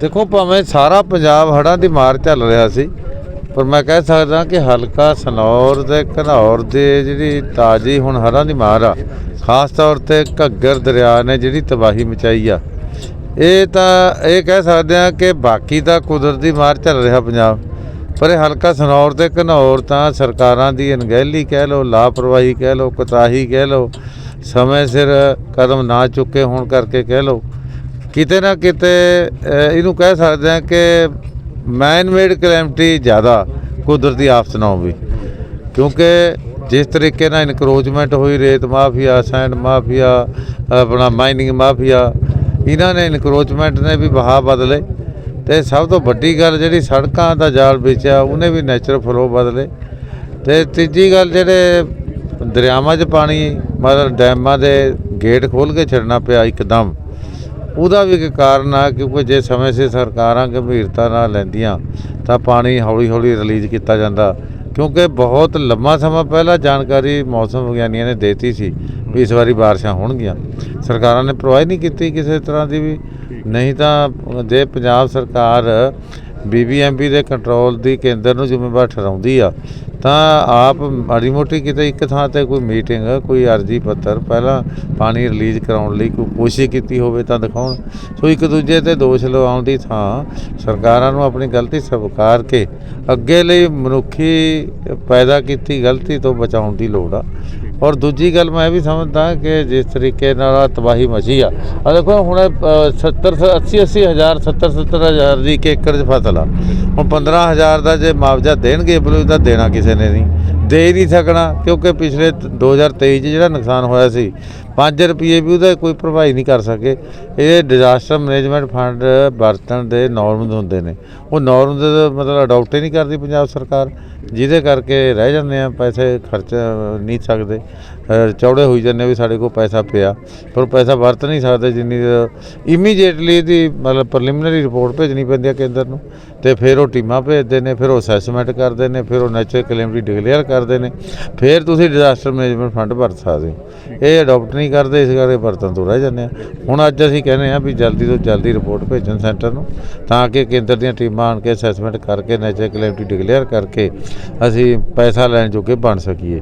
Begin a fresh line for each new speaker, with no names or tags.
ਦੇਖੋ ਭਾਵੇਂ ਸਾਰਾ ਪੰਜਾਬ ਹੜਾਂ ਦੀ ਮਾਰ ਚੱਲ ਰਿਹਾ ਸੀ, ਪਰ ਮੈਂ ਕਹਿ ਸਕਦਾ ਕਿ ਹਲਕਾ ਸਨੌਰ ਦੇ ਘਨੌਰ ਦੇ ਜਿਹੜੀ ਤਾਜੀ ਹੁਣ ਹੜਾਂ ਦੀ ਮਾਰ ਆ, ਖਾਸ ਤੌਰ ਤੇ ਘੱਗਰ ਦਰਿਆ ਨੇ ਜਿਹੜੀ ਤਬਾਹੀ ਮਚਾਈ ਆ, ਇਹ ਤਾਂ ਇਹ ਕਹਿ ਸਕਦੇ ਆ ਕਿ ਬਾਕੀ ਤਾਂ ਕੁਦਰਤੀ ਮਾਰ ਚੱਲ ਰਿਹਾ ਪੰਜਾਬ। ਪਰ ਇਹ ਹਲਕਾ ਸਨੌਰ ਤੇ ਘਨੌਰ ਤਾਂ ਸਰਕਾਰਾਂ ਦੀ ਅਣਗਹਿਲੀ ਕਹਿ ਲਓ, ਲਾਪਰਵਾਹੀ ਕਹਿ ਲਓ, ਕੋਤਾਹੀ ਕਹਿ ਲਓ, ਸਮੇਂ ਸਿਰ ਕਦਮ ਨਾ ਚੁੱਕੇ ਹੋਣ ਕਰਕੇ ਕਹਿ ਲਓ। ਕਿਤੇ ਨਾ ਕਿਤੇ ਇਹਨੂੰ ਕਹਿ ਸਕਦੇ ਆ ਕਿ ਮੈਨ ਮੇਡ ਕਲੈਮਟੀ ਜ਼ਿਆਦਾ ਕੁਦਰਤੀ ਆਫਤ ਨਾ ਹੋਵੇ। ਕਿਉਂਕਿ ਜਿਸ ਤਰੀਕੇ ਨਾਲ ਇਨਕਰੋਚਮੈਂਟ ਹੋਈ, ਰੇਤ ਮਾਫੀਆ, ਸੈਂਡ ਮਾਫੀਆ ਆਪਣਾ ਮਾਈਨਿੰਗ ਮਾਫੀਆ, ਇਹਨਾਂ ਨੇ ਇਨਕਰੋਚਮੈਂਟ ਨੇ ਵੀ ਵਹਾਅ ਬਦਲੇ। ਤੇ ਸਭ ਤੋਂ ਵੱਡੀ ਗੱਲ ਜਿਹੜੀ ਸੜਕਾਂ ਦਾ ਜਾਲ ਵੇਚਿਆ, ਉਹਨੇ ਵੀ ਨੈਚੁਰਲ ਫਲੋ ਬਦਲੇ। ਤੇ ਤੀਜੀ ਗੱਲ ਜਿਹੜੇ ਦਰਿਆਵਾਂ 'ਚ ਪਾਣੀ, ਮਤਲਬ ਡੈਮਾਂ ਦੇ ਗੇਟ ਖੋਲ ਕੇ ਛੱਡਣਾ ਪਿਆ ਇੱਕਦਮ, ਉਹਦਾ ਵੀ ਇੱਕ ਕਾਰਨ ਆ ਕਿਉਂਕਿ ਜੇ ਸਮੇਂ ਸਿਰ ਸਰਕਾਰਾਂ ਗੰਭੀਰਤਾ ਨਾਲ ਲੈਂਦੀਆਂ, ਤਾਂ ਪਾਣੀ ਹੌਲੀ ਹੌਲੀ ਰਿਲੀਜ਼ ਕੀਤਾ ਜਾਂਦਾ। ਕਿਉਂਕਿ ਬਹੁਤ ਲੰਮਾ ਸਮਾਂ ਪਹਿਲਾਂ ਜਾਣਕਾਰੀ ਮੌਸਮ ਵਿਗਿਆਨੀਆਂ ਨੇ ਦੇਤੀ ਸੀ ਵੀ ਇਸ ਵਾਰੀ ਬਾਰਿਸ਼ਾਂ ਹੋਣਗੀਆਂ। ਸਰਕਾਰਾਂ ਨੇ ਪ੍ਰੋਵਾਈਡ ਨਹੀਂ ਕੀਤੀ ਕਿਸੇ ਤਰ੍ਹਾਂ ਦੀ ਵੀ। ਨਹੀਂ ਤਾਂ ਜੇ ਪੰਜਾਬ ਸਰਕਾਰ ਬੀਬੀਐਮਬੀ ਦੇ ਕੰਟਰੋਲ ਦੀ ਕੇਂਦਰ ਨੂੰ ਜ਼ਿੰਮੇਵਾਰ ਠਹਿਰਾਉਂਦੀ ਆ, ਤਾਂ ਆਪ ਮਾੜੀ ਮੋਟੀ ਕਿਤੇ ਇੱਕ ਥਾਂ ਤੇ ਕੋਈ ਮੀਟਿੰਗ, ਕੋਈ ਅਰਜੀ ਪੱਤਰ ਪਹਿਲਾਂ ਪਾਣੀ ਰਿਲੀਜ਼ ਕਰਾਉਣ ਲਈ ਕੋਈ ਕੋਸ਼ਿਸ਼ ਕੀਤੀ ਹੋਵੇ ਤਾਂ ਦਿਖਾਉਣ। ਸੋ ਇੱਕ ਦੂਜੇ ਤੇ ਦੋਸ਼ ਲਵਾਉਣ ਦੀ ਥਾਂ ਸਰਕਾਰਾਂ ਨੂੰ ਆਪਣੀ ਗਲਤੀ ਸਵੀਕਾਰ ਕੇ ਅੱਗੇ ਲਈ ਮਨੁੱਖੀ ਪੈਦਾ ਕੀਤੀ ਗਲਤੀ ਤੋਂ ਬਚਾਉਣ ਦੀ ਲੋੜ ਆ। ਔਰ ਦੂਜੀ ਗੱਲ ਮੈਂ ਇਹ ਵੀ ਸਮਝਦਾ ਕਿ ਜਿਸ ਤਰੀਕੇ ਨਾਲ ਤਬਾਹੀ ਮਚੀ ਆ। ਆ ਦੇਖੋ ਹੁਣ ਅ, 70 80 80 ਹਜ਼ਾਰ 70 70 ਹਜ਼ਾਰ ਦੀ ਇੱਕ ਏਕੜ 'ਚ ਫਸਲ ਆ। ਹੁਣ 15 ਹਜ਼ਾਰ ਦਾ ਜੇ ਮੁਆਵਜ਼ਾ ਦੇਣਗੇ ਬਲੂ ਤਾਂ ਦੇਣਾ ਕਿਸੇ ਨੇ ਨਹੀਂ। ਦੇ ਹੀ ਨਹੀਂ ਸਕਣਾ, ਕਿਉਂਕਿ ਪਿਛਲੇ ਤ- 2023 'ਚ ਜਿਹੜਾ ਨੁਕਸਾਨ ਹੋਇਆ ਸੀ 5 ਰੁਪਏ ਵੀ ਉਹਦਾ ਕੋਈ ਭਰਪਾਈ ਨਹੀਂ ਕਰ ਸਕੇ। ਇਹ ਡਿਜ਼ਾਸਟਰ ਮੈਨੇਜਮੈਂਟ ਫੰਡ ਵਰਤਣ ਦੇ ਨਾਰਮਸ ਹੁੰਦੇ ਨੇ। ਉਹ ਨਾਰਮਸ ਮਤਲਬ ਅਡਾਪਟ ਹੀ ਨਹੀਂ ਕਰਦੀ ਪੰਜਾਬ ਸਰਕਾਰ। ਜਿਹਦੇ ਕਰਕੇ ਰਹਿ ਜਾਂਦੇ ਆ, ਪੈਸੇ ਖਰਚ ਨਹੀਂ ਸਕਦੇ। ਚੌੜੇ ਹੋਈ ਜਾਂਦੇ ਵੀ ਸਾਡੇ ਕੋਲ ਪੈਸਾ ਪਿਆ, ਪਰ ਉਹ ਪੈਸਾ ਵਰਤ ਨਹੀਂ ਸਕਦੇ ਜਿੰਨੀ ਇਮੀਡੀਏਟਲੀ ਇਹਦੀ ਮਤਲਬ ਪ੍ਰੀਲਿਮਿਨਰੀ ਰਿਪੋਰਟ ਭੇਜਣੀ ਪੈਂਦੀ ਹੈ ਕੇਂਦਰ ਨੂੰ, ਤੇ ਫਿਰ ਉਹ ਟੀਮਾਂ ਭੇਜਦੇ ਨੇ, ਫਿਰ ਉਹ ਅਸੈਸਮੈਂਟ ਕਰਦੇ ਨੇ, ਫਿਰ ਉਹ ਨੈਚੁਰਲ ਕਲੈਮਿਟੀ ਡਿਕਲੇਅਰ ਕਰਦੇ ਨੇ, ਫਿਰ ਤੁਸੀਂ ਡਿਜ਼ਾਸਟਰ ਮੈਨੇਜਮੈਂਟ ਫੰਡ ਭਰ ਸਕਦੇ ਹੋ। ਇਹ ਅਡਾਪਟ ਨਹੀਂ ਕਰਦੇ, ਇਸ ਕਰਕੇ ਵਰਤਨ ਤੋਂ ਰਹਿ ਜਾਂਦੇ ਆ। ਹੁਣ ਅੱਜ ਅਸੀਂ ਕਹਿੰਦੇ ਆ ਵੀ ਜਲਦੀ ਤੋਂ ਜਲਦੀ ਰਿਪੋਰਟ ਭੇਜਣ ਸੈਂਟਰ ਨੂੰ, ਤਾਂ ਕਿ ਕੇਂਦਰ ਦੀਆਂ ਟੀਮਾਂ ਆਣ ਕੇ ਅਸੈਸਮੈਂਟ ਕਰਕੇ ਨੈਚੁਰਲ ਕਲੈਮਿਟੀ ਡਿਕਲੇਅਰ ਕਰਕੇ, ਅਸੀਂ ਪੈਸਾ ਲੈਣ ਜੋਗੇ ਬਣ ਸਕੀਏ।